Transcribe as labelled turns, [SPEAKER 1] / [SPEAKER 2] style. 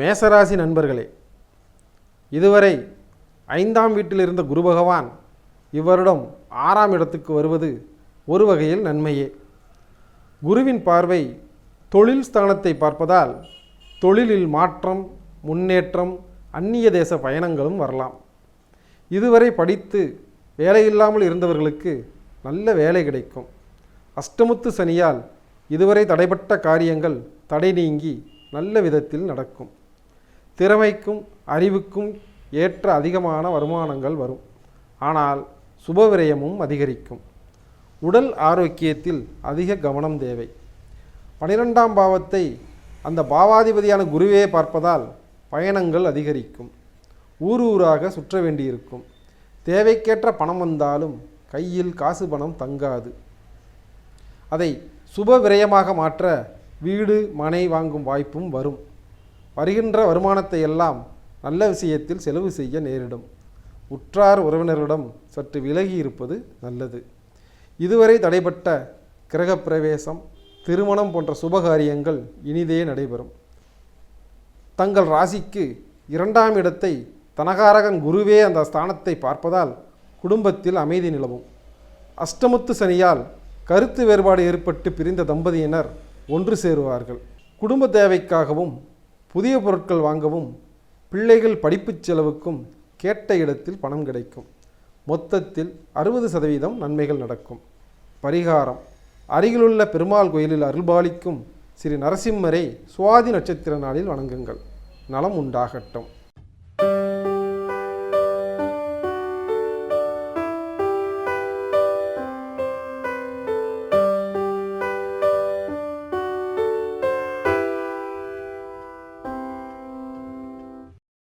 [SPEAKER 1] மேசராசி நண்பர்களே இதுவரை ஐந்தாம் வீட்டில் இருந்த குரு பகவான் இவரிடம் ஆறாம் இடத்துக்கு வருவது ஒரு வகையில் நன்மையே. குருவின் பார்வை தொழில் ஸ்தானத்தை பார்ப்பதால் தொழிலில் மாற்றம் முன்னேற்றம் அந்நிய தேச பயணங்களும் வரலாம். இதுவரை படித்து வேலையில்லாமல் இருந்தவர்களுக்கு நல்ல வேலை கிடைக்கும். அஷ்டமுத்து சனியால் இதுவரை தடைப்பட்ட காரியங்கள் தடை நீங்கி நல்ல விதத்தில் நடக்கும். திறமைக்கும் அறிவுக்கும் ஏற்ற அதிகமான வருமானங்கள் வரும். ஆனால் சுபவிரயமும் அதிகரிக்கும். உடல் ஆரோக்கியத்தில் அதிக கவனம் தேவை. பனிரெண்டாம் பாவத்தை அந்த பாவாதிபதியான குருவே பார்ப்பதால் பயணங்கள் அதிகரிக்கும். ஊர் ஊராக சுற்ற வேண்டியிருக்கும். தேவைக்கேற்ற பணம் வந்தாலும் கையில் காசு பணம் தங்காது. அதை சுப விரயமாக மாற்ற வீடு மனை வாங்கும் வாய்ப்பும் வரும். வருகின்ற வருமானத்தை எல்லாம் நல்ல விஷயத்தில் செலவு செய்ய நேரிடும். உற்றார் உறவினரிடம் சற்று விலகி இருப்பது நல்லது. இதுவரை தடைப்பட்ட கிரகப்பிரவேசம் திருமணம் போன்ற சுபகாரியங்கள் இனிதே நடைபெறும். தங்கள் ராசிக்கு இரண்டாம் இடத்தை தனகாரகன் குருவே அந்த ஸ்தானத்தை பார்ப்பதால் குடும்பத்தில் அமைதி நிலவும். அஷ்டமுத்து சனியால் கருத்து வேறுபாடு ஏற்பட்டு பிரிந்த தம்பதியினர் ஒன்று சேருவார்கள். குடும்ப தேவைக்காகவும் புதிய பொருட்கள் வாங்கவும் பிள்ளைகள் படிப்புச் செலவுக்கும் கேட்ட இடத்தில் பணம் கிடைக்கும். மொத்தத்தில் அறுபது சதவீதம் நன்மைகள் நடக்கும். பரிகாரம். அருகிலுள்ள பெருமாள் கோயிலில் அருள்பாலிக்கும் ஸ்ரீ நரசிம்மரை சுவாதி நட்சத்திர நாளில் வணங்குங்கள். நலம் உண்டாகட்டும்.